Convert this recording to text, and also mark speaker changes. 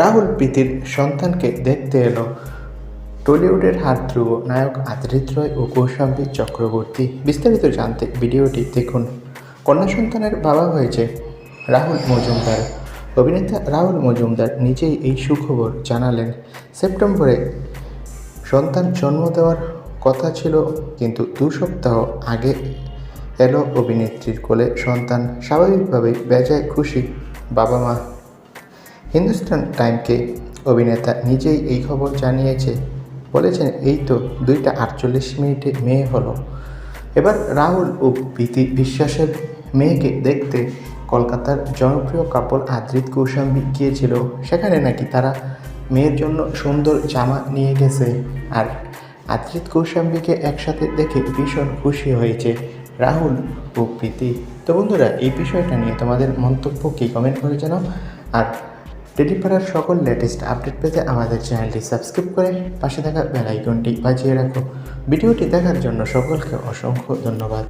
Speaker 1: রাহুল প্রীতির সন্তানকে দেখতে এলো। টলিউডের হাত ধ্রুব নায়ক আদ্রিত রয় ও কৌশাম্বী চক্রবর্তী। বিস্তারিত জানতে ভিডিওটি দেখুন। কন্যা সন্তানের বাবা হয়েছে রাহুল মজুমদার। অভিনেতা রাহুল মজুমদার নিজেই এই সুখবর জানালেন। সেপ্টেম্বরে সন্তান জন্ম দেওয়ার কথা ছিল, কিন্তু দু সপ্তাহ আগে এলো অভিনেত্রীর কোলে সন্তান। স্বাভাবিকভাবেই বেজায় খুশি বাবা মা হিন্দুস্তান টাইমকে অভিনেতা নিজেই এই খবর জানিয়েছে। বলেছেন, এই তো দুইটা আটচল্লিশ মিনিটে মেয়ে হলো। এবার রাহুল ও প্রীতি বিশ্বাসের মেয়েকে দেখতে কলকাতার জনপ্রিয় কাপল আদ্রিত কৌশাম্বী গিয়েছিল। সেখানে নাকি তারা মেয়ের জন্য সুন্দর জামা নিয়ে গেছে। আর আদ্রিত কৌশাম্বীকে একসাথে দেখে ভীষণ খুশি হয়েছে রাহুল ও প্রীতি। তো বন্ধুরা, এই বিষয়টা নিয়ে তোমাদের মন্তব্য কী? কমেন্ট করে জানাও। আর টেলিপাড়ার সকল লেটেস্ট আপডেট পেতে আমাদের চ্যানেলটি সাবস্ক্রাইব করে পাশে থাকা বেল আইকনটি বাজিয়ে রাখো। ভিডিওটি দেখার জন্য সকলকে অসংখ্য ধন্যবাদ।